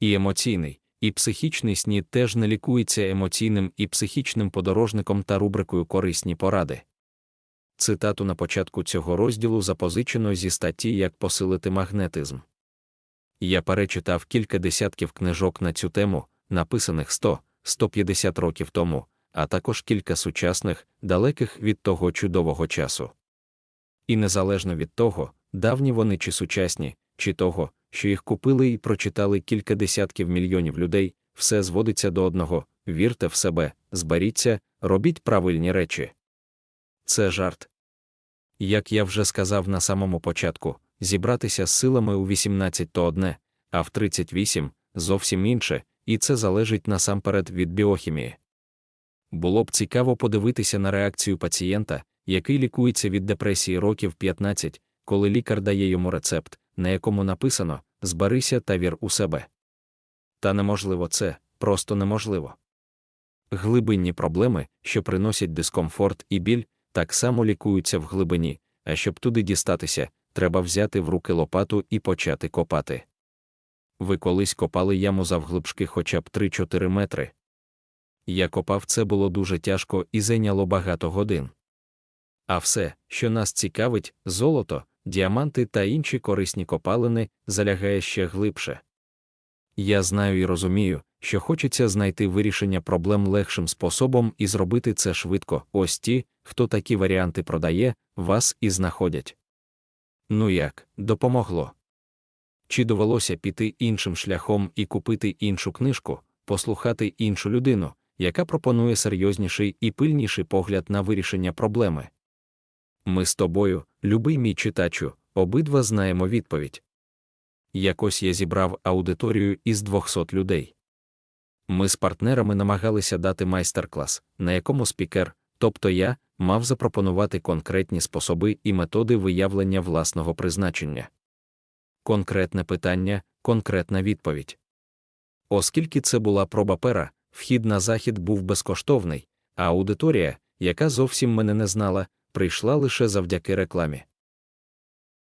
І емоційний, і психічний снід теж не лікується емоційним і психічним подорожником та рубрикою Корисні поради. Цитату на початку цього розділу запозичено зі статті Як посилити магнетизм. Я перечитав кілька десятків книжок на цю тему, написаних 100-150 років тому, а також кілька сучасних, далеких від того чудового часу. І незалежно від того, давні вони чи сучасні, чи того, що їх купили і прочитали кілька десятків мільйонів людей, все зводиться до одного вірте в себе, зберіться, робіть правильні речі. Це жарт. Як я вже сказав на самому початку, зібратися з силами у 18 то одне, а в 38 зовсім інше, і це залежить насамперед від біохімії. Було б цікаво подивитися на реакцію пацієнта, який лікується від депресії років 15, коли лікар дає йому рецепт, на якому написано зберися та вір у себе. Та неможливо це, просто неможливо. Глибинні проблеми, що приносять дискомфорт і біль, так само лікуються в глибині, а щоб туди дістатися, треба взяти в руки лопату і почати копати. Ви колись копали яму завглибшки хоча б 3-4 метри. Я копав це було дуже тяжко і зайняло багато годин. А все, що нас цікавить, золото, діаманти та інші корисні копалини, залягає ще глибше. Я знаю і розумію, що хочеться знайти вирішення проблем легшим способом і зробити це швидко. Ось ті, хто такі варіанти продає, вас і знаходять. Ну як, допомогло? Чи довелося піти іншим шляхом і купити іншу книжку, послухати іншу людину, яка пропонує серйозніший і пильніший погляд на вирішення проблеми? Ми з тобою, любий мій читачу, обидва знаємо відповідь. Якось я зібрав аудиторію із 200 людей. Ми з партнерами намагалися дати майстер-клас, на якому спікер, тобто я, мав запропонувати конкретні способи і методи виявлення власного призначення. Конкретне питання, конкретна відповідь. Оскільки це була проба пера, вхід на захід був безкоштовний, а аудиторія, яка зовсім мене не знала, прийшла лише завдяки рекламі.